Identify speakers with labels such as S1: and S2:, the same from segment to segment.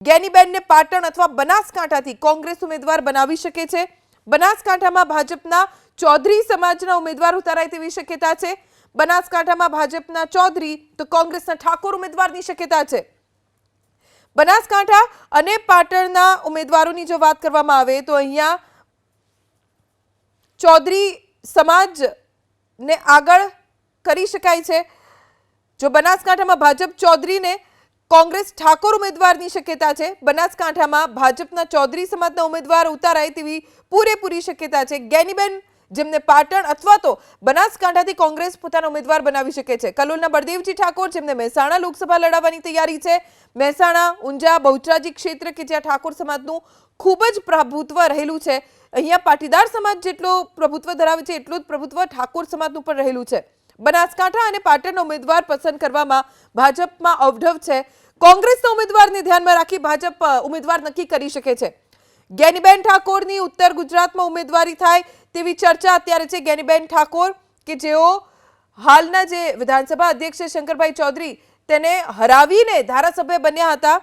S1: ગેનીબેનને પાટણ અથવા બનાસકાંઠાથી કોંગ્રેસ ઉમેદવાર બનાવી શકે છે. બનાસકાંઠામાં ભાજપના ચૌધરી સમાજના ઉમેદવાર ઉતારાય તેવી શક્યતા છે. બનાસકાંઠામાં ભાજપના ચૌધરી તો કોંગ્રેસના ઠાકોર ઉમેદવારની શક્યતા છે. બનાસકાંઠા અને પાટણના ઉમેદવારોની જો વાત કરવામાં આવે તો અહીંયા ચૌધરી સમાજને આગળ કરી શકાય છે. જો બનાસકાંઠામાં ભાજપ ચૌધરીને કોંગ્રેસ ઠાકોર ઉમેદવારની શક્યતા છે. બનાસકાંઠામાં ભાજપના ચૌધરી સમાજના ઉમેદવાર ઉતારાય તેવી પૂરેપૂરી શક્યતા છે. ગેનીબેન, જેમને પાટણ અથવા તો બનાસકાંઠાથી કોંગ્રેસ પોતાના ઉમેદવાર બનાવી શકે છે. કલોલના બળદેવજી ઠાકોર, જેમને મહેસાણા લોકસભા લડાવવાની તૈયારી છે. મહેસાણા, ઊંઝા, બહુચરાજી ક્ષેત્ર કે જ્યાં ઠાકોર સમાજનું ખૂબ જ પ્રભુત્વ રહેલું છે. અહીંયા પાટીદાર સમાજ જેટલો પ્રભુત્વ ધરાવે છે, એટલું જ પ્રભુત્વ ઠાકોર સમાજનું પણ રહેલું છે. બનાસકાંઠા અને પાટણનો ઉમેદવાર પસંદ કરવામાં ભાજપમાં અવઢવ છે. કોંગ્રેસના ઉમેદવારને ધ્યાનમાં રાખી ભાજપ ઉમેદવાર નક્કી કરી શકે છે. ગેનીબેન ઠાકોરની ઉત્તર ગુજરાતમાં ઉમેદવારી થાય તેવી ચર્ચા અત્યારે છે. ગેનીબેન ઠાકોર કે જેઓ હાલના જે વિધાનસભા અધ્યક્ષ શંકરભાઈ ચૌધરી, તેને હરાવીને ધારાસભ્ય બન્યા હતા.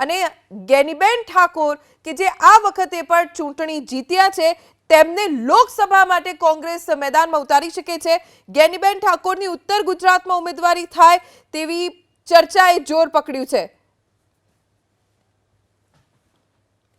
S1: અને ગેનીબેન ઠાકોર કે જે આ વખતે પણ ચૂંટણી જીત્યા છે તેમને લોકસભા માટે કોંગ્રેસ મેદાનમાં ઉતારી શકે છે. ગેનીબેન ઠાકોરની ઉત્તર ગુજરાતમાં ઉમેદવારી થાય તેવી ચર્ચાએ જોર પકડ્યું છે.